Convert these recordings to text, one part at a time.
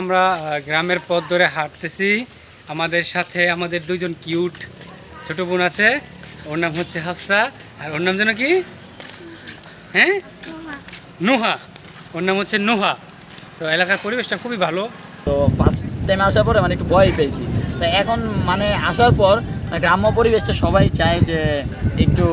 আমরা গ্রামের পথ ধরে হাঁটতেছি। আমাদের সাথে আমাদের দুজন কিউট ছোট বোন আছে। ওর নাম হচ্ছে হাফসা। আর ওর নাম যেন কি? হ্যাঁ? নুহা। ওর নাম হচ্ছে নুহা। তো এলাকার পরিবেশটা খুবই ভালো। তো ফার্স্ট টাইমে আসার পরে মানে একটু ভয় পেয়েছি। তো এখন মানে আসার পর মানে গ্রাম্য পরিবেশটা সবাই চায় যে একটু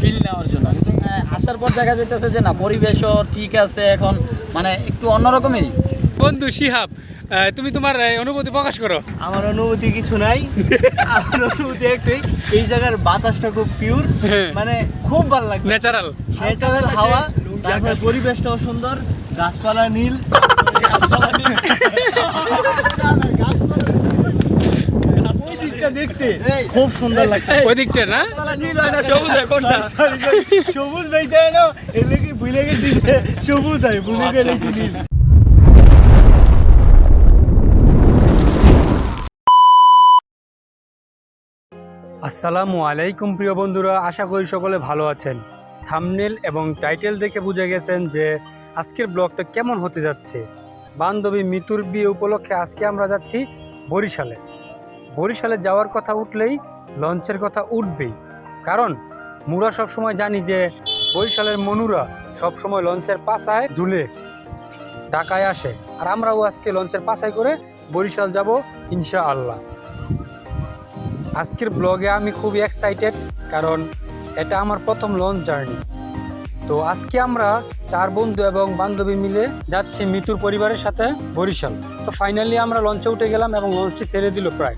ফিল নেওয়ার জন্য। কিন্তু আসার পর দেখা যেতেছে যে না, পরিবেশও ঠিক আছে এখন। মানে একটু অন্যরকমেরই বন্ধু শিহাব আহ, তুমি তোমার অনুভূতি প্রকাশ করো। আমার অনুভূতি কিছু নাই। আমার অনুভূতি একটাই এই জায়গার বাতাসটা খুব পিওর হ্যাঁ। মানে খুব ভালো লাগবে ন্যাচারাল ন্যাচারাল হাওয়া তারপর পরিবেশটাও সুন্দর গাছপালা নীল। দেখতে খুব সুন্দর লাগছে। ওই দিকটা না সবুজ কোনটা? sorry, সবুজ ভাই যায় না কি ভুলে গেছি সবুজ হয় ভুলে গেছি নীল। আসসালামু আলাইকুম প্রিয় বন্ধুরা, আশা করি সকলে ভালো আছেন। থামনেল এবং টাইটেল দেখে বুঝে গেছেন যে আজকের ব্লগটা কেমন হতে যাচ্ছে। বান্ধবী মিতুর বিয়ে উপলক্ষে আজকে আমরা যাচ্ছি বরিশালে। বরিশালে যাওয়ার কথা উঠলেই লঞ্চের কথা উঠবেই। কারণ মুরা সবসময় জানি যে বরিশালের মনুরা সবসময় লঞ্চের পাশায় ঝুলে ঢাকায় আসে। আর আমরাও আজকে লঞ্চের পাশায় করে বরিশাল যাব ইনশা আল্লাহ আজকের ব্লগে আমি খুব এক্সাইটেড কারণ এটা আমার প্রথম লঞ্চ জার্নি তো আজকে আমরা চার বন্ধু এবং বান্ধবী মিলে যাচ্ছি মিতুর পরিবারের সাথে বরিশাল। তো ফাইনালি আমরা লঞ্চে উঠে গেলাম এবং লঞ্চটি ছেড়ে দিল প্রায়।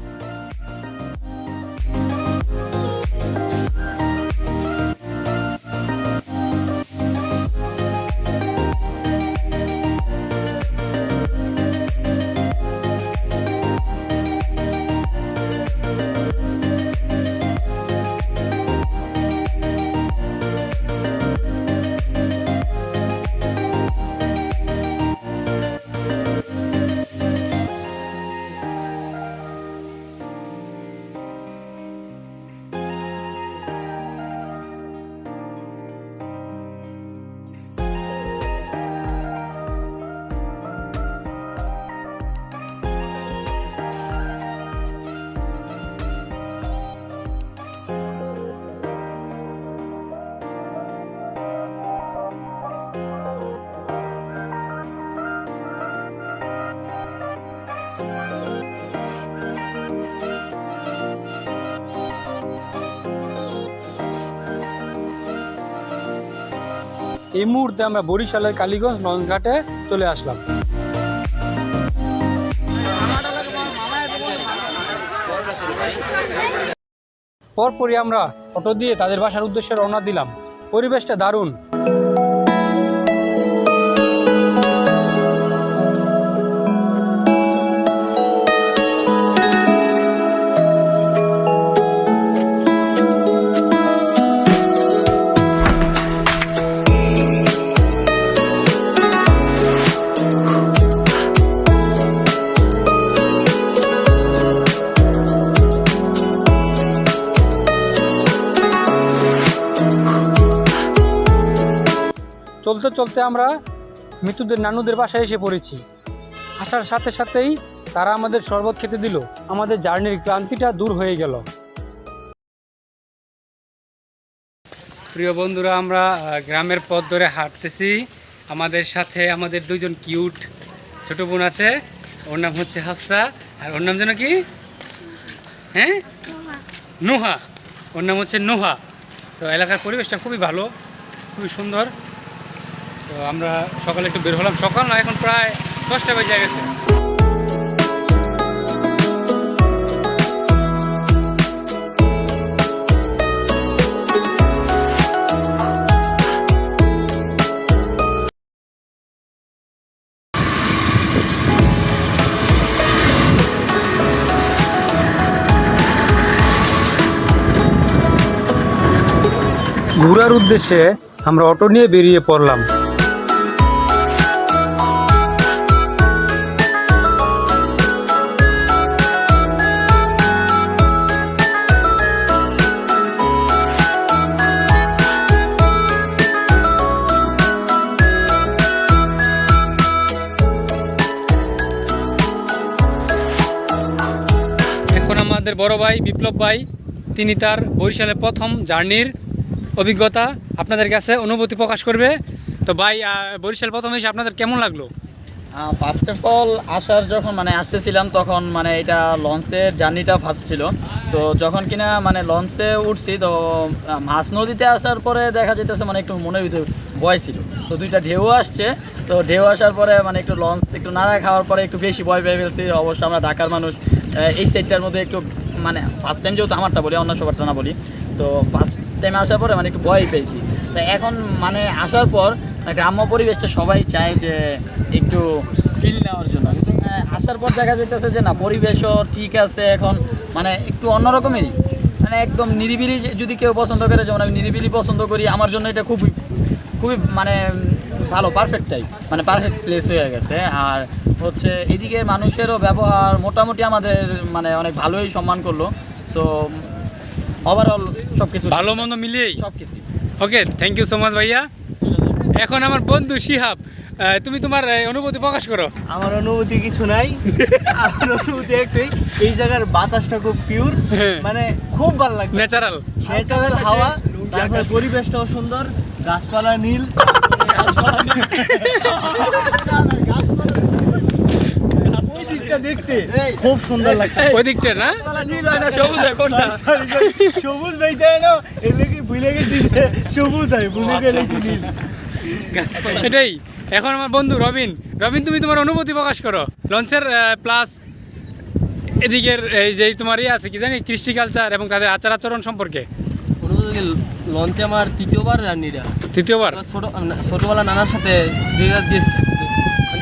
এই মুহূর্তে আমরা বরিশালের কালীগঞ্জ নন্দঘাটে চলে আসলাম। পরপরই আমরা অটো দিয়ে তাদের বাসার উদ্দেশ্যে রওনা দিলাম। পরিবেশটা দারুণ। চলতে চলতে আমরা মৃত্যুদের নানুদের বাসায় এসে পড়েছি। আসার সাথে সাথেই তারা আমাদের শরবত খেতে দিল। আমাদের জার্নির ক্লান্তিটা দূর হয়ে গেল। প্রিয় বন্ধুরা, আমরা গ্রামের পথ ধরে হাঁটতেছি। আমাদের সাথে আমাদের দুজন কিউট ছোট বোন আছে। ওর নাম হচ্ছে হাফসা। আর ওর নাম যেন কি? হ্যাঁ? নুহা। ওর নাম হচ্ছে নুহা। তো এলাকার পরিবেশটা খুবই ভালো, খুবই সুন্দর। তো আমরা সকালে একটু বের হলাম। সকাল না, এখন প্রায় দশটা বেজে গেছে। ঘোরার উদ্দেশ্যে আমরা অটো নিয়ে বেরিয়ে পড়লাম। আমাদের বড় ভাই, বিপ্লব ভাই, তিনি তার বরিশালের প্রথম জার্নির অভিজ্ঞতা আপনাদের কাছে অনুভূতি প্রকাশ করবে। তো ভাই বরিশাল প্রথম এসে আপনাদের কেমন লাগল? ফার্স্ট অফ অল আসার যখন মানে আসতেছিলাম, তখন মানে এটা লঞ্চের জার্নিটা ফার্স্ট ছিল। তো যখন কিনা মানে লঞ্চে উঠছি, তো মাছ নদীতে আসার পরে দেখা যেতেছে মানে একটু মনের ভিতরে ভয় ছিল। তো দুইটা ঢেউ আসছে, তো ঢেউ আসার পরে মানে একটু লঞ্চ, একটু নাড়া খাওয়ার পরে একটু বেশি ভয় পেয়ে ফেলছি। অবশ্য আমরা ঢাকার মানুষ এই সাইডটার মধ্যে একটু মানে ফার্স্ট টাইম যেহেতু আমারটা বলি, অন্য সবারটা না বলি, তো ফার্স্ট টাইম আসার পরে মানে একটু ভয় পেয়েছি। তো এখন মানে আসার পর গ্রাম্য পরিবেশটা সবাই চায় যে একটু ফিল নেওয়ার জন্য। কিন্তু আসার পর দেখা যেতেছে যে না, পরিবেশও ঠিক আছে এখন মানে একটু অন্যরকমেরই মানে একদম নিরিবিলি, যদি কেউ পছন্দ করে, যেমন আমি নিরিবিলি পছন্দ করি, আমার জন্য এটা খুবই খুবই মানে ভালো পারফেক্টটাই মানে পারফেক্ট প্লেস হয়ে গেছে। আর হচ্ছে এদিকে মানুষেরও ব্যবহার মোটামুটি আমাদের মানে অনেক ভালোই সম্মান করল। তো ওভারঅল সব কিছু ভালো মন্দ মিলিয়েই? সব কিছু okay thank you so much ভাইয়া। এখন আমার বন্ধু শিহাব আহ, তুমি তোমার অনুভূতি প্রকাশ করো। আমার অনুভূতি কিছু নাই। আমার অনুভূতি একটাই এই জায়গার বাতাসটা খুব পিওর হ্যাঁ। মানে খুব ভালো লাগে ন্যাচারাল ন্যাচারাল হাওয়া তারপর পরিবেশটাও সুন্দর। গাছপালা নীল দেখতে খুব সুন্দর লাগছে। ওই দিকটা না? সবুজ কোনটা? সবুজ না এলে কি ভুলে গেছি সবুজ হয় ভুলে গেলেছি নীল। এটাই। এখন আমার বন্ধু রবিন। রবিন তুমি তোমার অনুভূতি প্রকাশ করো। লঞ্চের প্লাস এদিকের এই যে তোমার ইয়ে আছে কি জানি কৃষ্টি কালচার এবং তাদের আচার আচরণ সম্পর্কে। অনুভূতি লঞ্চে আমার তৃতীয়বার জার্নিটা তৃতীয়বার? ছোট ছোটবেলা নানার সাথে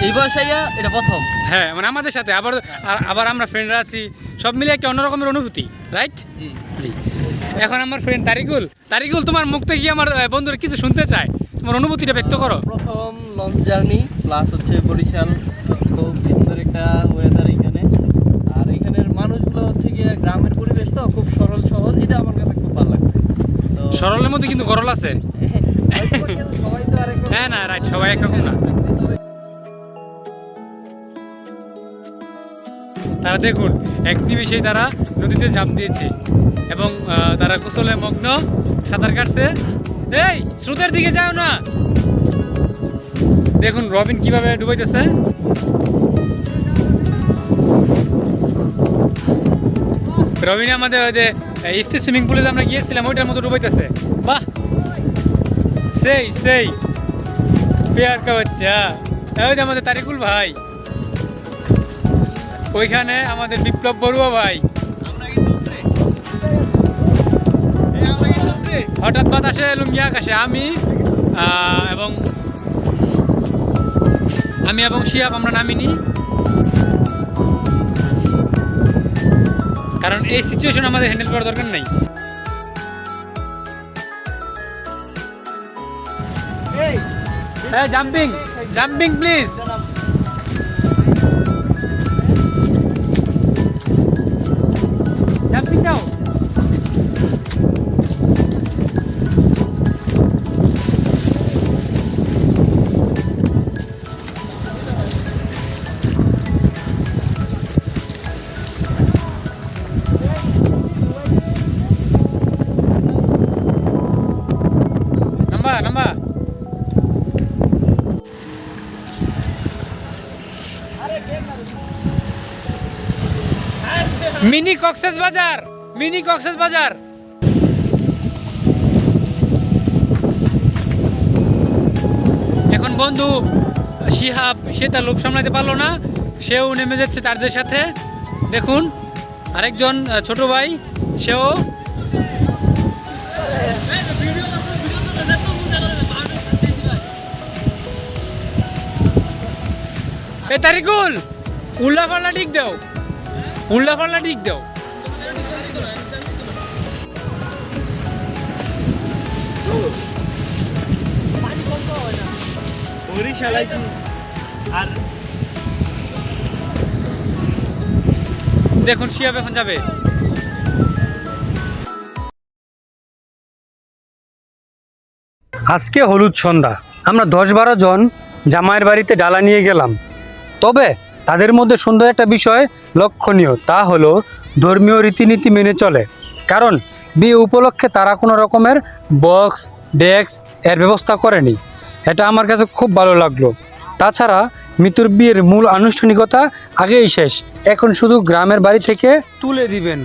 এই বয়সে এটা প্রথম। হ্যাঁ মানে আমাদের সাথে। আবার আবার আমরা ফ্রেন্ডরা আছি। সব মিলে একটা অন্যরকমের অনুভূতি রাইট জি। জি। এখন আমার ফ্রেন্ড তারিকুল। তারিকুল তোমার মুখ থেকে আমার বন্ধুরা কিছু শুনতে চায়? তোমার অনুভূতিটা ব্যক্ত করো। প্রথম লঞ্চ জার্নি প্লাস হচ্ছে বরিশাল। খুব সুন্দর একটা ওয়েদার এখানে। আর এখানের মানুষগুলো হচ্ছে গিয়ে গ্রামের পরিবেশ তো খুব সরল সহজ। এটা আমার কাছে খুব ভালো লাগছে। সরলের মধ্যে কিন্তু গরল আছে। হ্যাঁ না রাইট সবাই একরকম না। তারা দেখুন এক নিমিষেই তারা নদীতে ঝাঁপ দিয়েছে এবং তারা কুশলে মগ্ন সাঁতার কাটছে। এই স্রোতের দিকে যাও না। দেখুন রবিন কীভাবে ডুবাইতেছে। রবিন আমাদের ওই যে স্টেট সুইমিং পুলে আমরা গিয়েছিলাম, ওইটার মতো ডুবাইতেছে। বাহ! সেই সেই। পেয়ার কা বাচ্চা। ওই যে আমাদের তারিকুল ভাই। ওইখানে আমাদের বিপ্লব বড়ুয়া ভাই। হঠাৎ বাতাসে, লুঙ্গি আকাশে আমি এবং আমি এবং শিয়াব আমরা নামিনি। কারণ এই সিচুয়েশন আমাদের হ্যান্ডেল করার দরকার নেই হ্যাঁ জাম্পিং জাম্পিং প্লিজ কক্সেস বাজার, মিনি কক্সেস বাজার। এখন বন্ধু, শিহাব, সে তার লোক সামলাতে পারল না, সেও নেমে যাচ্ছে তাদের সাথে। দেখুন, আরেকজন ছোট ভাই, সেও এ তারিকুল উল্লা পাল্লা ডিক দাও। উল্লা পাল্লা ডিক দাও। দেখুন, শিয়াব এখন যাবে। আজকে হলুদ সন্ধ্যা। আমরা দশ বারো জন জামাইয়ের বাড়িতে ডালা নিয়ে গেলাম। তবে তাদের মধ্যে সুন্দর একটা বিষয় লক্ষণীয়, তা হলো ধর্মীয় রীতিনীতি মেনে চলে। কারণ বিয়ে উপলক্ষে তারা কোনো রকমের বক্স ডেস্ক এর ব্যবস্থা করেনি। এটা আমার কাছে খুব ভালো লাগল। তাছাড়া মিতুর বিয়ের মূল আনুষ্ঠানিকতা আগেই শেষ। এখন শুধু গ্রামের বাড়ি থেকে তুলে দিবেন।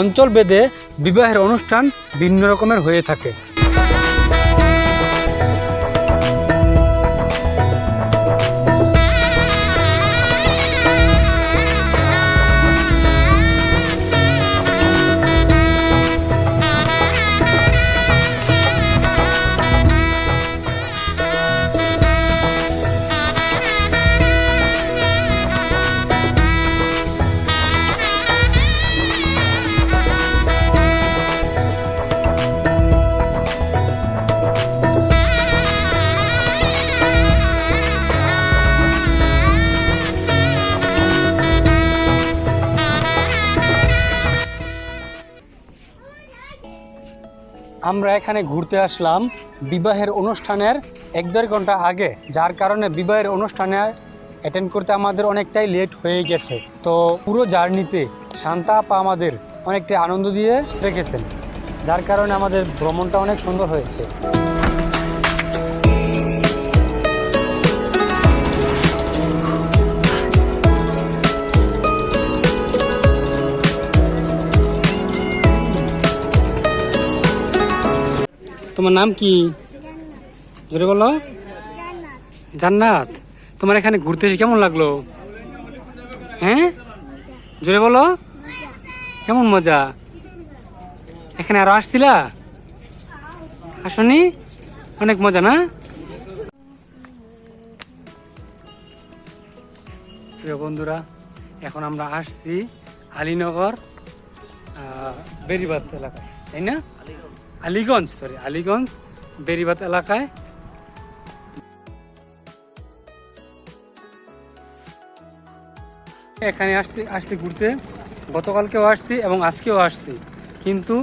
অঞ্চল ভেদে বিবাহের অনুষ্ঠান ভিন্ন রকমের হয়ে থাকে। আমরা এখানে ঘুরতে আসলাম বিবাহের অনুষ্ঠানের এক দেড় ঘণ্টা আগে, যার কারণে বিবাহের অনুষ্ঠানে অ্যাটেন্ড করতে আমাদের অনেকটাই লেট হয়ে গেছে। তো পুরো জার্নিতে শান্তা আপা আমাদের অনেকটাই আনন্দ দিয়ে রেখেছেন, যার কারণে আমাদের ভ্রমণটা অনেক সুন্দর হয়েছে। তোমার নাম কি? জোরে বলো। জান্নাত। তোমার এখানে ঘুরতে এসে কেমন লাগল? হ্যাঁ? জোরে বলো। কেমন মজা? এখানে আরও আসছিলা? আসনি? অনেক মজা, না? প্রিয় বন্ধুরা, এখন আমরা আসছি আলীনগর বেরিবাদ এলাকায়, তাই না? আলীগঞ্জ সরি আলিগঞ্জ বেরিবাদ এলাকায়। এখানে আসতে আসতে ঘুরতে। গতকালকেও আসছি এবং আজকেও আসছি। কিন্তু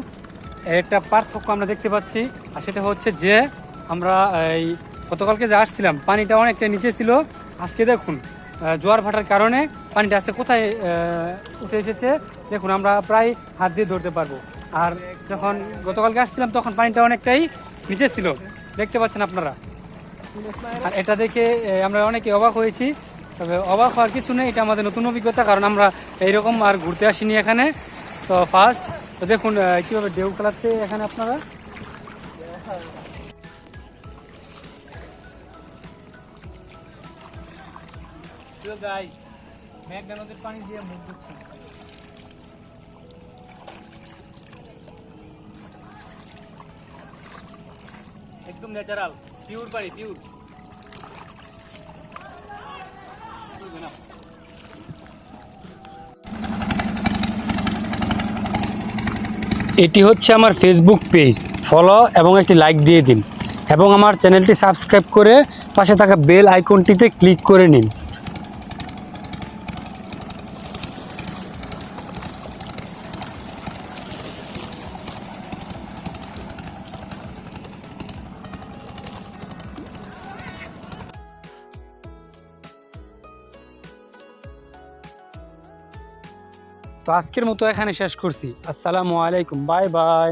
একটা পার্থক্য আমরা দেখতে পাচ্ছি, আর সেটা হচ্ছে যে আমরা এই গতকালকে যে আসছিলাম, পানিটা অনেকটা নিচে ছিল। আজকে দেখুন জোয়ার ভাটার কারণে পানিটা আজকে কোথায় উঠে এসেছে, দেখুন, আমরা প্রায় হাত দিয়ে ধরতে পারব। আর যখন গতকালকে আসছিলাম, তখন পানিটা অনেকটাই নিচে ছিল। দেখতে পাচ্ছেন আপনারা? আর এটা দেখে আমরা অনেকে অবাক হয়েছি। তবে অবাক হওয়ার কিছু নেই, এটা আমাদের নতুন অভিজ্ঞতা, কারণ আমরা এইরকম আর ঘুরতে আসিনি এখানে। তো ফার্স্ট তো দেখুন কীভাবে ঢেউ খেলাচ্ছে এখানে আপনারা। গাইস পানি দিয়ে মুখ একদম ন্যাচারাল এটি হচ্ছে আমার ফেসবুক পেজ ফলো এবং একটি লাইক দিয়ে দিন। এবং আমার চ্যানেলটি সাবস্ক্রাইব করে পাশে থাকা বেল আইকনটিতে ক্লিক করে নিন। তো আজকের মতো এখানে শেষ করছি। আসসালামু আলাইকুম বাই বাই।